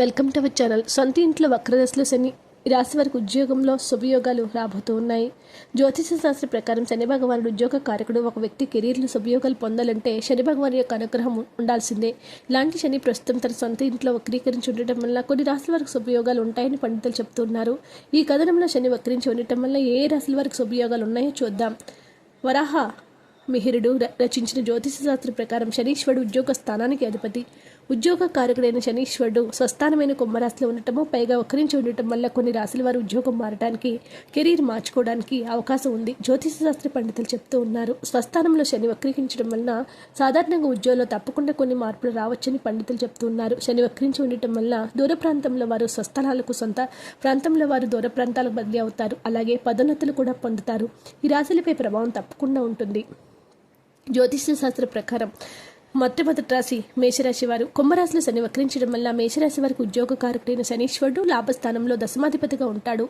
Welcome to our channel. సొంత ఇంట్లో వక్రదశలో శని రాశి వారికి ఉద్యోగంలో శుభయోగాలు రాబోతూ ఉన్నాయి జ్యోతిష శాస్త్ర ప్రకారం శని భగవానుడు ఉద్యోగ కారకుడు. ఒక వ్యక్తి కెరీర్లో శుభయోగాలు పొందాలంటే శని భగవాన్ యొక్క అనుగ్రహం ఉండాల్సిందే. ఇలాంటి శని ప్రస్తుతం తన సొంత ఇంట్లో వక్రీకరించి ఉండటం వల్ల కొన్ని రాశుల వారికి శుభయోగాలు ఉంటాయని పండితులు చెప్తున్నారు. ఈ కథనంలో శని వక్రించి ఉండటం వల్ల ఏ రాశుల వారికి శుభయోగాలు ఉన్నాయో చూద్దాం. వరాహ మిహిరుడు ర- రచించిన జ్యోతిషశాస్త్ర ప్రకారం శనీశ్వరుడు ఉద్యోగ స్థానానికి అధిపతి. ఉద్యోగ కారకుడైన శనీశ్వరుడు స్వస్థానమైన కుంభరాశిలో ఉండటము పైగా వక్రించి ఉండటం వల్ల కొన్ని రాశుల వారు ఉద్యోగం మారడానికి కెరీర్ మార్చుకోవడానికి అవకాశం ఉంది. జ్యోతిష శాస్త్ర పండితులు చెప్తూ ఉన్నారు. స్వస్థానంలో శని వక్రీకరించడం వలన సాధారణంగా ఉద్యోగంలో తప్పకుండా కొన్ని మార్పులు రావచ్చని పండితులు చెప్తున్నారు శని వక్రించి ఉండటం వల్ల దూర ప్రాంతంలో వారు స్వస్థలాలకు సొంత ప్రాంతంలో వారు దూర ప్రాంతాలకు బదిలీ అవుతారు. అలాగే పదోన్నతులు కూడా పొందుతారు. ఈ రాశులపై ప్రభావం తప్పకుండా ఉంటుంది. జ్యోతిష్య శాస్త్ర ప్రకారం మొట్టమొదటి రాశి మేషరాశి వారు కుంభరాశిలో శని వక్రించడం వల్ల మేషరాశి వారికి ఉద్యోగ కారకుడైన శనీశ్వరుడు లాభస్థానంలో దశమాధిపతిగా ఉంటాడు.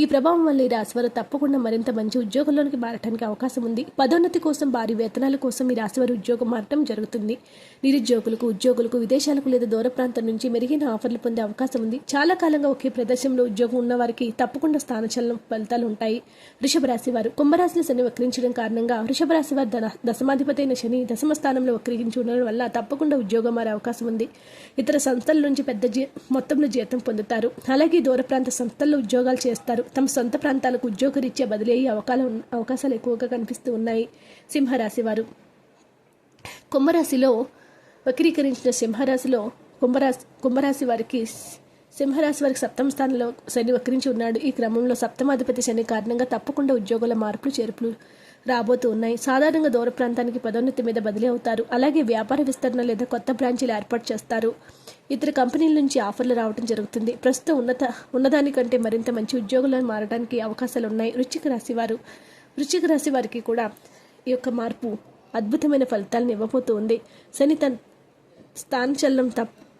ఈ ప్రభావం వల్ల ఈ రాశి వారు తప్పకుండా మరింత మంచి ఉద్యోగంలోనికి మారటానికి అవకాశం ఉంది. పదోన్నతి కోసం భారీ వేతనాల కోసం ఈ రాశి వారి ఉద్యోగం మారటం జరుగుతుంది. నిరుద్యోగులకు ఉద్యోగులకు విదేశాలకు లేదా దూర ప్రాంతం నుంచి మెరుగైన ఆఫర్లు పొందే అవకాశం ఉంది. చాలా కాలంగా ఒకే ప్రదేశంలో ఉద్యోగం ఉన్న వారికి తప్పకుండా స్థానచలనం ఫలితాలు ఉంటాయి. వృషభ రాశి వారు కుంభరాశిలో శని వక్రించడం కారణంగా వృషభ రాశి వారి దశమాధిపతి అయిన శని దశమ స్థానంలో వక్రించి ఉండడం వల్ల తప్పకుండా ఉద్యోగం మారే అవకాశం ఉంది. ఇతర సంస్థల నుంచి పెద్ద జీ మొత్తంలో జీతం పొందుతారు. అలాగే దూర ప్రాంత సంస్థల్లో ఉద్యోగాలు చేస్తారు. తమ సొంత ప్రాంతాలకు ఉద్యోగరీత్యా బదిలీ అయ్యే అవకాశాలు అవకాశాలు ఎక్కువగా కనిపిస్తూ ఉన్నాయి. సింహరాశి వారు. కుంభరాశిలో వక్రీకరించిన సింహరాశిలో కుంభరాశి కుంభరాశి వారికి సింహరాశి వారికి సప్తమ స్థానంలో శని వక్రించి ఉన్నాడు. ఈ క్రమంలో సప్తమాధిపతి శని కారణంగా తప్పకుండా ఉద్యోగుల మార్పులు చేర్పులు రాబోతూ ఉన్నాయి. సాధారణంగా దూర ప్రాంతానికి పదోన్నతి మీద బదిలీ అవుతారు. అలాగే వ్యాపార విస్తరణ లేదా కొత్త బ్రాంచీలు ఏర్పాటు చేస్తారు. ఇతర కంపెనీల నుంచి ఆఫర్లు రావడం జరుగుతుంది. ప్రస్తుతం ఉన్నత ఉన్నదానికంటే మరింత మంచి ఉద్యోగులను మారడానికి అవకాశాలు ఉన్నాయి. వృశ్చిక రాశి వారు వృశ్చిక రాశి వారికి కూడా ఈ యొక్క మార్పు అద్భుతమైన ఫలితాలను ఇవ్వబోతూ ఉంది శని తన స్థానచలనం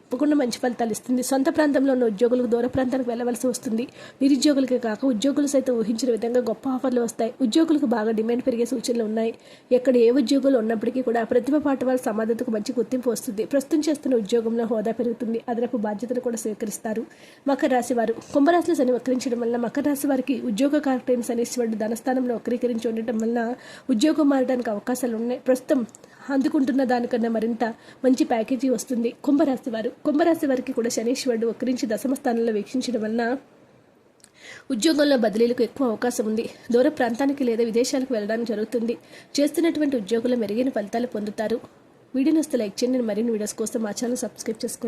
తప్పకుండా మంచి ఫలితాలు ఇస్తుంది. సొంత ప్రాంతంలో ఉన్న ఉద్యోగులకు దూర ప్రాంతానికి వెళ్ళవలసి వస్తుంది. నిరుద్యోగులకే కాక ఉద్యోగులు సైతం ఊహించిన విధంగా గొప్ప ఆఫర్లు వస్తాయి. ఉద్యోగులకు బాగా డిమాండ్ పెరిగే సూచనలు ఉన్నాయి. ఎక్కడ ఏ ఉద్యోగులు ఉన్నప్పటికీ కూడా ప్రతిభ పాట వారి సమాధతకు మంచి గుర్తింపు వస్తుంది. ప్రస్తుతం చేస్తున్న ఉద్యోగంలో హోదా పెరుగుతుంది. అదనపు బాధ్యతలు కూడా స్వీకరిస్తారు. మకర రాశి వారు. కుంభరాశిలో శని వక్రించడం వల్ల మకర రాశి వారికి ఉద్యోగ కార్యక్రమం శనీశ్వరుడు ధనస్థానంలో వక్రీకరించి ఉండటం వల్ల ఉద్యోగం మారడానికి అవకాశాలు ఉన్నాయి. ప్రస్తుతం అందుకుంటున్న దానికన్నా మరింత మంచి ప్యాకేజీ వస్తుంది. కుంభరాశి వారు. కుంభరాశి వారికి కూడా శనీశ్వరుడు వక్రించి దశమ స్థానంలో వీక్షించడం వలన ఉద్యోగంలో బదిలీలకు ఎక్కువ అవకాశం ఉంది. దూర ప్రాంతానికి లేదా విదేశాలకు వెళ్ళడానికి జరుగుతుంది. చేస్తున్నటువంటి ఉద్యోగులు మెరుగైన ఫలితాలు పొందుతారు. వీడియోని వస్తే లైక్ చేయండి. మరిన్ని వీడియోస్ కోసం మా ఛానల్ సబ్స్క్రైబ్ చేసుకోండి.